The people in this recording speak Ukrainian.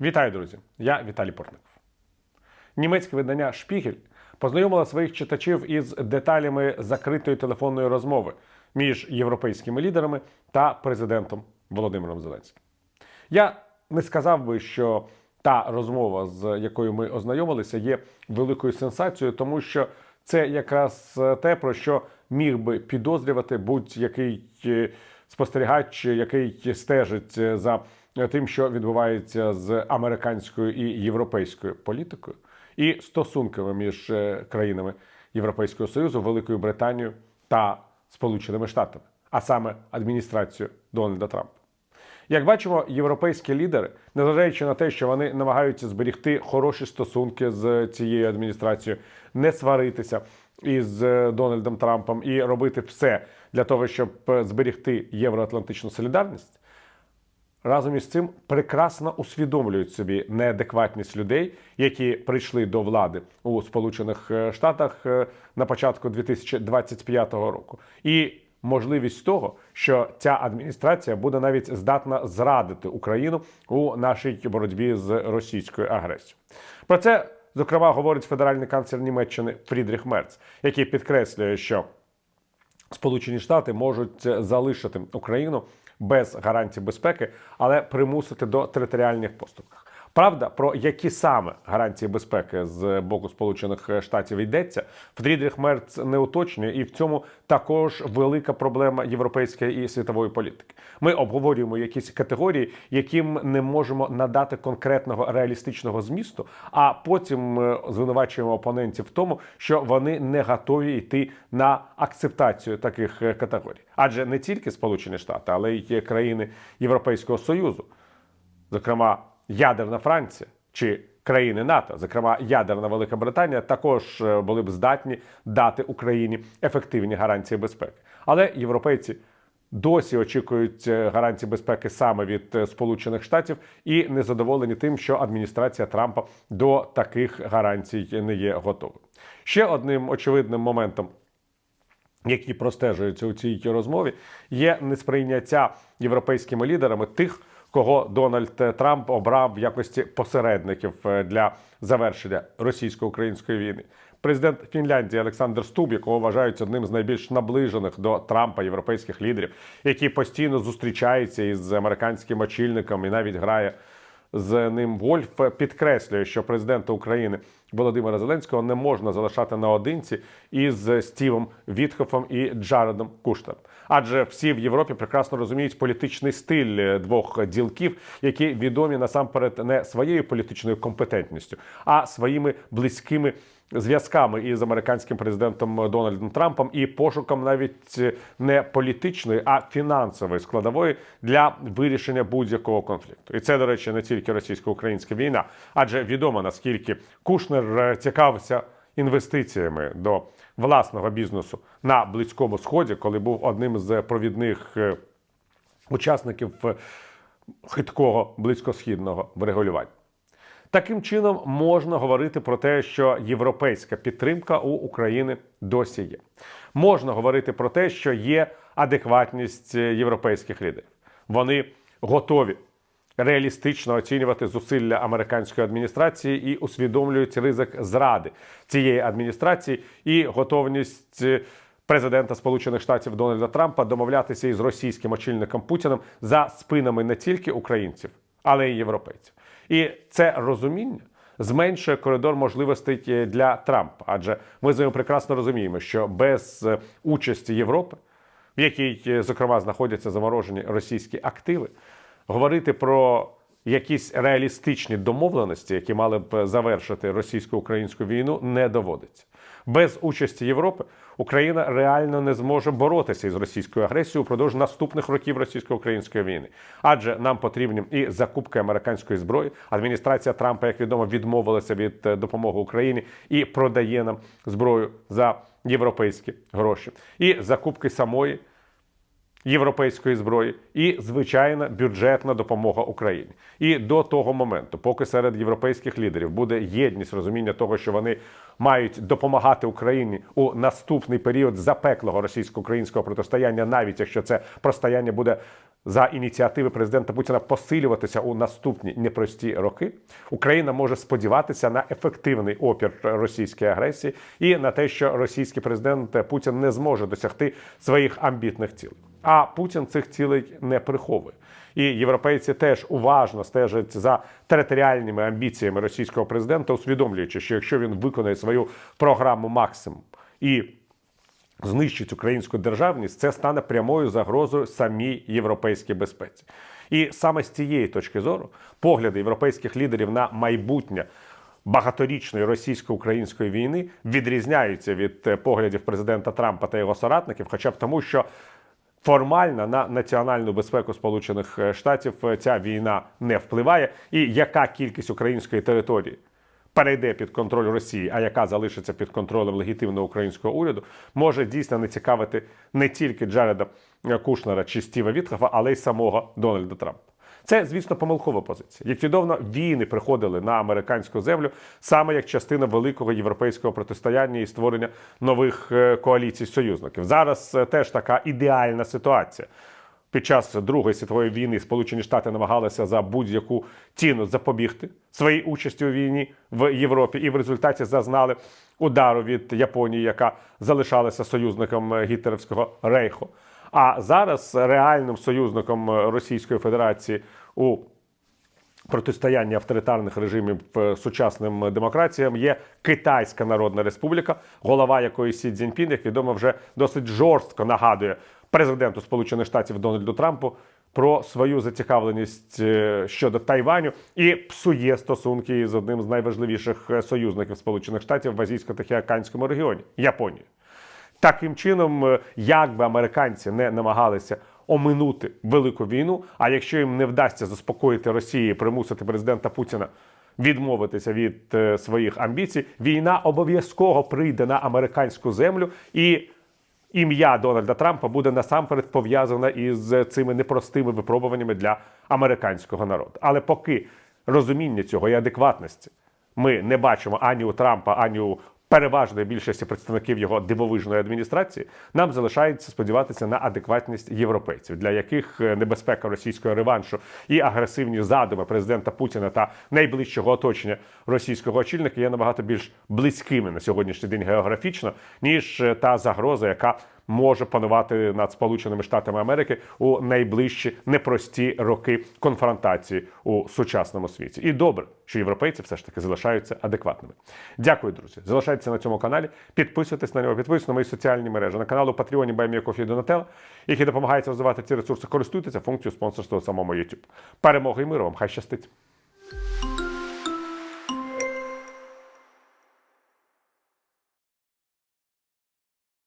Вітаю, друзі! Я Віталій Портников. Німецьке видання Шпігель познайомило своїх читачів із деталями закритої телефонної розмови між європейськими лідерами та президентом Володимиром Зеленським. Я не сказав би, що та розмова, з якою ми ознайомилися, є великою сенсацією, тому що це якраз е, те, про що міг би підозрювати будь-який е, спостерігач, який стежить е, за тим, що відбувається з американською і європейською політикою, і стосунками між е, країнами Європейського Союзу, Великою Британією та Сполученими Штатами, а саме адміністрацією Дональда Трампа. Як бачимо, європейські лідери, незважаючи на те, що вони намагаються зберегти хороші стосунки з цією адміністрацією, не сваритися із е, Дональдом Трампом і робити все для того, щоб е, зберегти євроатлантичну солідарність, разом із цим прекрасно усвідомлюють собі неадекватність людей, які прийшли до влади у Сполучених е, Штатах е, на початку 2025 року, і можливість того, що ця адміністрація буде навіть здатна зрадити Україну у нашій боротьбі з російською агресією. Про це зокрема говорить федеральний канцлер Німеччини Фрідріх Мерц, який підкреслює, що Сполучені Штати можуть залишити Україну без гарантій безпеки, але примусити до територіальних поступків. Правда, про які саме гарантії безпеки з боку Сполучених Штатів йдеться, Фрідріх Мерц не уточнює, і в цьому також велика проблема європейської і світової політики. Ми обговорюємо якісь категорії, яким не можемо надати конкретного реалістичного змісту, а потім е, звинувачуємо опонентів в тому, що вони не готові йти на акцептацію таких е, категорій, адже не тільки Сполучені Штати, але й країни Європейського Союзу, зокрема ядерна Франція чи країни НАТО, зокрема ядерна Велика Британія, також е, були б здатні дати Україні ефективні гарантії безпеки. Але європейці досі очікують е, гарантії безпеки саме від е, Сполучених Штатів і не задоволені тим, що адміністрація Трампа до таких гарантій не є готова. Ще одним очевидним моментом. Які простежуються у цій розмові, є несприйняття європейськими лідерами тих, кого Дональд Трамп обрав в якості посередників е, для завершення російсько-української війни. Президент Фінляндії Олександр Стуб, якого вважають одним з найбільш наближених до Трампа європейських лідерів, який постійно зустрічається із американським очільником і навіть грає з ним Вольф, підкреслює, що президента України Володимира Зеленського не можна залишати наодинці із Стівом Вітхофом і Джаредом Кушнером. Адже всі в Європі прекрасно розуміють політичний стиль двох ділків, які відомі насамперед не своєю політичною компетентністю, а своїми близькими зв'язками із американським президентом Дональдом Трампом і пошуком навіть не політичної, а фінансової складової для вирішення будь-якого конфлікту. І це, до речі, не тільки російсько-українська війна, адже відомо наскільки Кушнер е, цікавився інвестиціями до власного бізнесу на близькому сході, коли був одним з провідних е, учасників е, хиткого близькосхідного врегулювання. Таким чином можна говорити про те, що європейська підтримка у України досі є. Можна говорити про те, що є адекватність європейських лідерів. Вони готові реалістично оцінювати зусилля американської адміністрації і усвідомлюють ризик зради цієї адміністрації і готовність. Президента Сполучених Штатів Дональда Трампа домовлятися із російським очільником Путіним за спинами не тільки українців, але й європейців. І це розуміння зменшує коридор можливостей для Трампа. Адже ми з вами прекрасно розуміємо, що без е, участі Європи, в якій, е, зокрема, знаходяться заморожені російські активи, говорити про якісь реалістичні домовленості, які мали б завершити російсько-українську війну, не доводиться. Без участі Європи Україна реально не зможе боротися із російською агресією упродовж наступних років російсько-української війни, адже нам потрібні і закупки американської зброї. Адміністрація Трампа, як відомо, відмовилася від е, допомоги Україні і продає нам зброю за європейські гроші, і закупки самої європейської зброї і звичайна бюджетна допомога Україні. І до того моменту, поки серед європейських лідерів буде єдність розуміння того, що вони мають допомагати Україні у наступний період запеклого російсько-українського протистояння, навіть якщо це протистояння буде за ініціативи президента Путіна посилюватися у наступні непрості роки, Україна може сподіватися на ефективний опір російській агресії і на те, що російський президент Путін не зможе досягти своїх амбітних цілей. А Путін цих цілей не приховує. І європейці теж уважно стежать за територіальними амбіціями російського президента, усвідомлюючи, що якщо він виконає свою програму максимум і знищить українську державність, це стане прямою загрозою самій європейській безпеці. І саме з цієї точки зору погляди європейських лідерів на майбутнє багаторічної російсько-української війни відрізняються від е, поглядів президента Трампа та його соратників, хоча б тому, що формально на національну безпеку Сполучених е, Штатів е, ця війна не впливає, і яка кількість української території перейде під контроль Росії, а яка залишиться під контролем легітимного українського уряду, може дійсно не цікавити не тільки Джареда Кушнера чи Стіва Вітхофа, але й самого Дональда Трампа. Це, звісно, помилкова позиція. Як відомо, війни приходили на американську землю саме як частина великого європейського протистояння і створення нових е, коаліцій союзників. Зараз е, теж така ідеальна ситуація. Під час Другої світової війни Сполучені Штати намагалися за будь-яку ціну запобігти своїй участі у війні в Європі, і в результаті зазнали удару від Японії, яка залишалася союзником е, гітлерівського рейху. А зараз реальним союзником е, Російської Федерації у протистояння авторитарних режимів е, сучасним демократіям є Китайська Народна Республіка, голова якої Сі Цзіньпін, як відомо, вже досить жорстко нагадує президенту Сполучених Штатів Дональду Трампу про свою зацікавленість е, щодо Тайваню і псує стосунки з одним з найважливіших союзників Сполучених Штатів в азійсько-тихоокеанському регіоні Японією. Таким чином, е, як би американці не намагалися оминути велику війну, а якщо їм не вдасться заспокоїти Росію, примусити президента Путіна відмовитися від е, своїх амбіцій, війна обов'язково прийде на американську землю і. Ім'я Дональда Трампа буде насамперед пов'язане із цими непростими випробуваннями для американського народу. Але поки розуміння цього і адекватності ми не бачимо ані у Трампа, ані у переважної більшості представників його дивовижної адміністрації, нам залишається сподіватися на адекватність європейців, для яких е, небезпека російського реваншу і агресивні задуми президента Путіна та найближчого оточення російського очільника є набагато більш близькими на сьогоднішній день географічно, ніж е, та загроза, яка може панувати над Сполученими Штатами Америки у найближчі непрості роки конфронтації у сучасному світі. І добре, що європейці все ж таки залишаються адекватними. Дякую, друзі. Залишайтеся на цьому каналі. Підписуйтесь на нього, підписуйтесь на мої соціальні мережі на каналу Patreon Байміякофі Донателла, який допомагає розвивати ці ресурси. Користуйтеся функцією спонсорства самому YouTube. Перемоги і миру вам! Хай щастить!